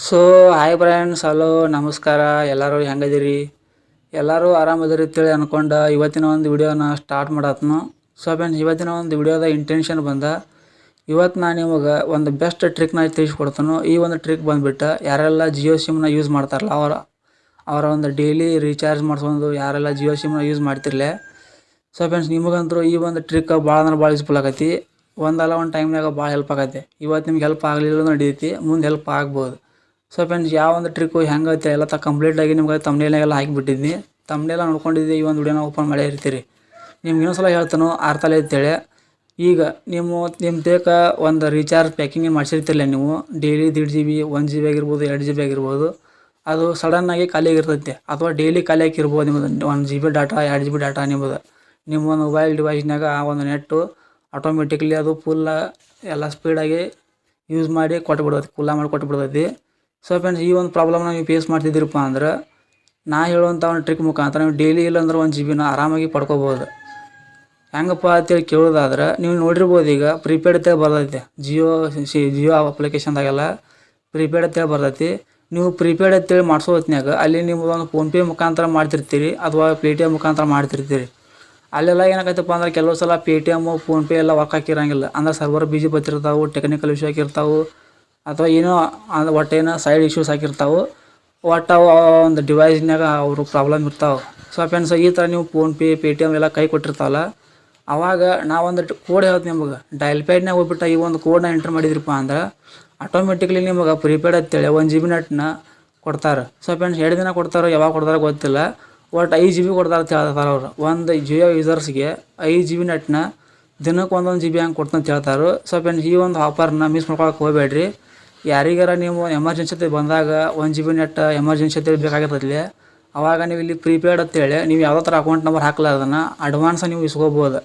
So hi friends hello ನಮಸ್ಕಾರ. ಎಲ್ಲರೂ ಹೆಂಗದಿರಿ? ಎಲ್ಲರೂ ಆರಾಮದಿರಿ ಅಂತೇಳಿ ಅಂದ್ಕೊಂಡು ಇವತ್ತಿನ ಒಂದು ವಿಡಿಯೋನ ಸ್ಟಾರ್ಟ್ ಮಾಡತ್ನು. ಸೊ ಫ್ರೆಂಡ್ಸ್ ಇವತ್ತಿನ ಒಂದು ವಿಡಿಯೋದ ಇಂಟೆನ್ಷನ್ ಬಂದ, ಇವತ್ತು ನಾನು ನಿಮಗೆ ಒಂದು ಬೆಸ್ಟ್ ಟ್ರಿಕ್ನ ತಿಳಿಸ್ಕೊಡ್ತಾನು. ಈ ಒಂದು ಟ್ರಿಕ್ ಬಂದುಬಿಟ್ಟು, ಯಾರೆಲ್ಲ ಜಿಯೋ ಸಿಮ್ನ ಯೂಸ್ ಮಾಡ್ತಾರಲ್ಲ, ಅವರ ಅವರ ಒಂದು ಡೈಲಿ ರೀಚಾರ್ಜ್ ಮಾಡಿಸ್ಕೊಂಡು ಯಾರೆಲ್ಲ ಜಿಯೋ ಸಿಮ್ನ ಯೂಸ್ ಮಾಡ್ತಿರ್ಲೆ. ಸೊ ಫ್ರೆಂಡ್ಸ್ ನಿಮಗಂತೂ ಈ ಒಂದು ಟ್ರಿಕ್ ಭಾಳ ಅಂದ್ರೆ ಭಾಳ ಯೂಸ್ಫುಲ್ ಆಗೈತಿ. ಒಂದಲ್ಲ ಒಂದು ಟೈಮ್ನಾಗ ಭಾಳ ಹೆಲ್ಪ್ ಆಗತ್ತೆ. ಇವತ್ತು ನಿಮ್ಗೆ ಹೆಲ್ಪ್ ಆಗಲಿಲ್ಲ ನಡೀತಿ ಮುಂದೆ ಹೆಲ್ಪ್ ಆಗ್ಬೋದು. ಸೊ ಫ್ರೆಂಡ್ಸ್ ಯಾವ ಒಂದು ಟ್ರಿಕ್ಕು ಹೆಂಗೈತೆ ಎಲ್ಲ ತ ಕಂಪ್ಲೀಟಾಗಿ ನಿಮ್ಗೆ ತಮ್ಮನೆಲ್ಲ ಹಾಕಿಬಿಟ್ಟಿದ್ನಿ. ತಮ್ಮನೆಲ್ಲ ನೋಡ್ಕೊಂಡಿದ್ದೆ ಈ ಒಂದು ವಿಡಿಯೋನ ಓಪನ್ ಮಾಡೇ ಇರ್ತೀರಿ. ನಿಮ್ಗೆ ಇನ್ನೊಂದು ಸಲ ಹೇಳ್ತಾನು, ಅರ್ಥ ಅಂತೇಳಿ. ಈಗ ನಿಮ್ಮ ನಿಮ್ಮ ತೇಕ ಒಂದು ರೀಚಾರ್ಜ್ ಪ್ಯಾಕಿಂಗ್ ಮಾಡಿಸಿರ್ತಿರಲ್ಲ ನೀವು? Daily ದಿಡ್ G B one G B ಆಗಿರ್ಬೋದು, ಎರಡು ಜಿ ಬಿ ಆಗಿರ್ಬೋದು. ಅದು ಸಡನ್ನಾಗಿ ಖಾಲಿ ಆಗಿರ್ತೈತೆ. ಅಥವಾ ಡೈಲಿ ಖಾಲಿ ಹಾಕಿರ್ಬೋದು ನಿಮ್ಮದು ಒನ್ ಜಿ ಬಿ ಡಾಟಾ ಎರಡು ಜಿ ಬಿ ಡಾಟಾ ನಿಮ್ಮದು ನಿಮ್ಮ ಒಂದು ಮೊಬೈಲ್ ಡಿವೈಸ್ನಾಗ ಆ ಒಂದು ನೆಟ್ಟು ಆಟೋಮೆಟಿಕ್ಲಿ ಅದು ಫುಲ್ಲ ಎಲ್ಲ ಸ್ಪೀಡಾಗಿ ಯೂಸ್ ಮಾಡಿ ಕೊಟ್ಬಿಡ್ತೈತಿ ಕುಲ್ಲ ಮಾಡಿ ಕೊಟ್ಬಿಡ್ತೈತಿ. ಸೊ ಫ್ರೆಂಡ್ಸ್ ಈ ಒಂದು ಪ್ರಾಬ್ಲಮ್ನ ನೀವು ಫೇಸ್ ಮಾಡ್ತಿದ್ದೀರಪ್ಪ ಅಂದ್ರೆ ನಾ ಹೇಳುವಂಥ ಒಂದು ಟ್ರಿಕ್ ಮುಖಾಂತರ ನೀವು ಡೈಲಿ ಇಲ್ಲಾಂದ್ರೆ ಒಂದು ಜಿ ಬಿನ ಆರಾಮಾಗಿ ಪಡ್ಕೋಬೋದು ಹೆಂಗಪ್ಪ ಅಂತೇಳಿ ಕೇಳೋದಾದ್ರೆ ನೀವು ನೋಡಿರ್ಬೋದು ಈಗ ಪ್ರೀಪೇಡ್ ಅಂತೇಳಿ ಬರ್ತೈತೆ. ಜಿಯೋ ಸಿ ಜಿಯೋ ಅಪ್ಲಿಕೇಶನ್ದಾಗೆಲ್ಲ ಪ್ರೀಪೇಡ್ ಅಂತೇಳಿ ಬರ್ತೈತಿ. ನೀವು ಪ್ರೀಪೇಡ್ ಅಂತೇಳಿ ಮಾಡಿಸೋ ಹೊತ್ತಿನಾಗ ಅಲ್ಲಿ ನೀವು ಒಂದು ಫೋನ್ಪೇ ಮುಖಾಂತರ ಮಾಡ್ತಿರ್ತೀರಿ ಅಥವಾ ಪೇಟಿಎಮ್ ಮುಖಾಂತರ ಮಾಡ್ತಿರ್ತೀರಿ. ಅಲ್ಲೆಲ್ಲ ಏನಾಗೈತಪ್ಪ ಅಂದ್ರೆ ಕೆಲವು ಸಲ ಪೇಟಿಎಮ್ಮು ಫೋನ್ಪೇ ಎಲ್ಲ ವರ್ಕ್ ಹಾಕಿರಂಗಿಲ್ಲ. ಅಂದ್ರೆ ಸರ್ವರ್ ಬಿಜಿ ಬರ್ತಿರ್ತಾವೆ ಟೆಕ್ನಿಕಲ್ ಇಶ್ಯೂ ಆಗಿರ್ತಾವೆ ಅಥವಾ ಏನೋ ಒಟ್ಟು ಏನೋ ಸೈಡ್ ಇಶ್ಯೂಸ್ ಆಗಿರ್ತಾವೆ, ಒಟ್ಟು ಒಂದು ಡಿವೈಸ್ನಾಗ ಅವರು ಪ್ರಾಬ್ಲಮ್ ಇರ್ತಾವೆ. ಸೊ ಫ್ರೆಂಡ್ಸ್ ಈ ಥರ ನೀವು ಫೋನ್ಪೇ ಪೇಟಿಎಮ್ ಎಲ್ಲ ಕೈ ಕೊಟ್ಟಿರ್ತಾವಲ್ಲ, ಅವಾಗ ನಾವೊಂದು ಕೋಡ್ ಹೇಳ್ತೀನಿ ನಿಮಗೆ. ಡಯಲ್ ಪ್ಯಾಡ್ನಾಗ ಹೋಗ್ಬಿಟ್ಟು ಈ ಒಂದು ಕೋಡ್ನ ಎಂಟ್ರ್ ಮಾಡಿದ್ರಪ್ಪ ಅಂದ್ರೆ ಆಟೋಮೆಟಿಕ್ಲಿ ನಿಮಗೆ ಪ್ರಿಪೇಡ್ ಅಂತೇಳಿ ಒಂದು ಜಿ ಬಿ ನೆಟ್ನ ಕೊಡ್ತಾರೆ. ಸೊ ಫ್ರೆಂಡ್ಸ್ ಎರಡು ದಿನ ಕೊಡ್ತಾರೋ, ಯಾವಾಗ ಕೊಡ್ತಾರೋ ಗೊತ್ತಿಲ್ಲ. ಒಟ್ಟು ಐದು ಜಿ ಬಿ ಕೊಡ್ತಾರೆ ಅಂತ ಹೇಳ್ತಾರೆ ಅವ್ರು. ಒಂದು ಜಿಯೋ ಯೂಸರ್ಸ್ಗೆ ಐದು ಜಿ ಬಿ ನೆಟ್ನ ದಿನಕ್ಕೆ ಒಂದೊಂದು ಜಿ ಬಿ ಹಂಗೆ ಕೊಡ್ತಂತ ಹೇಳ್ತಾರೆ. ಸೊ ಫ್ರೆಂಡ್ಸ್ ಈ ಒಂದು ಆಫರ್ನ ಮಿಸ್ ಮಾಡ್ಕೊಳಕ್ಕೆ ಹೋಗಬೇಡ್ರಿ. ಯಾರಿಗಾರ ನೀವು ಎಮರ್ಜೆನ್ಸಿ ಬಂದಾಗ one G B net emergency ಬೇಕಾಗಿರ್ತೈತಿ ಅವಾಗ ನೀವು ಇಲ್ಲಿ ಪ್ರೀಪೇಡ್ ಅಂತೇಳಿ ನೀವು ಯಾವುದೋ ಥರ ಅಕೌಂಟ್ ನಂಬರ್ ಹಾಕ್ಲಾರ್ದನ್ನ ಅಡ್ವಾನ್ಸ್ ನೀವು ಇಸ್ಕೋಬೋದು.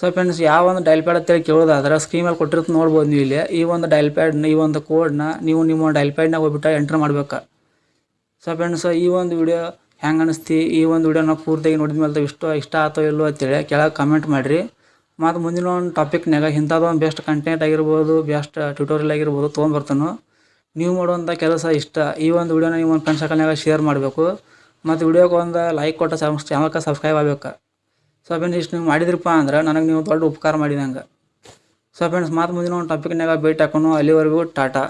ಸೊ ಫ್ರೆಂಡ್ಸ್ ಯಾವ ಒಂದು ಡೈಲ್ ಪ್ಯಾಡ್ ಅಂತೇಳಿ ಕೇಳೋದಾದ್ರೆ ಸ್ಕ್ರೀನ್ ಮೇಲೆ ಕೊಟ್ಟಿರುತ್ತೆ ನೋಡ್ಬೋದು ನೀವು ಇಲ್ಲಿ. ಈ ಒಂದು ಡೈಲ್ ಪ್ಯಾಡ್ನ ಈ ಒಂದು ಕೋಡ್ನ ನೀವು ನಿಮ್ಮ ಡೈಲ್ ಪ್ಯಾಡ್ನಾಗ ಹೋಗ್ಬಿಟ್ಟು ಎಂಟ್ರ್ ಮಾಡ್ಬೇಕು. ಸೊ ಫ್ರೆಂಡ್ಸ್ ಈ ಒಂದು ವಿಡಿಯೋ ಹೆಂಗೆ ಅನಿಸ್ತಿ? ಈ ಒಂದು ವಿಡಿಯೋನ ಪೂರ್ತಿಯಾಗಿ ನೋಡಿದ ಮೇಲೆ ಇಷ್ಟ ಇಷ್ಟ ಆತೋ ಇಲ್ಲೋ ಅಂತೇಳಿ ಕೆಳಗೆ ಕಮೆಂಟ್ ಮಾಡಿರಿ. ಮತ್ತು ಮುಂದಿನ ಒಂದು ಟಾಪಿಕ್ನಾಗ ಇಂಥದ್ದು ಒಂದು ಬೆಸ್ಟ್ ಕಂಟೆಂಟ್ ಆಗಿರ್ಬೋದು ಬೆಸ್ಟ್ ಟ್ಯೂಟೋರಿಯಲ್ ಆಗಿರ್ಬೋದು ತೊಗೊಂಬರ್ತಾನು ನೀವು ಮಾಡುವಂಥ ಕೆಲಸ ಇಷ್ಟ. ಈ ಒಂದು ವಿಡಿಯೋನ ನೀವು ಒಂದು ಫ್ರೆಂಡ್ ಸರ್ಕಲ್ನಾಗ ಶೇರ್ ಮಾಡಬೇಕು. ಮತ್ತು ವಿಡಿಯೋಗೆ ಒಂದು ಲೈಕ್ ಕೊಟ್ಟು ಚಾನಲ್ಗೆ ಸಬ್ಸ್ಕ್ರೈಬ್ ಆಗಬೇಕು. ಸೊ ಫ್ರೆಂಡ್ಸ್ ಇಷ್ಟು ನೀವು ಮಾಡಿದ್ರಪ್ಪ ಅಂದ್ರೆ ನನಗೆ ನೀವು ದೊಡ್ಡ ಉಪಕಾರ ಮಾಡಿದಂಗೆ ಸೊ ಫ್ರೆಂಡ್ಸ್ ಮತ್ತು ಮುಂದಿನ ಒಂದು ಟಾಪಿಕ್ನಾಗ ಭೇಟಿ ಹಾಕೋಣ. ಅಲ್ಲಿವರೆಗೂ ಟಾಟಾ.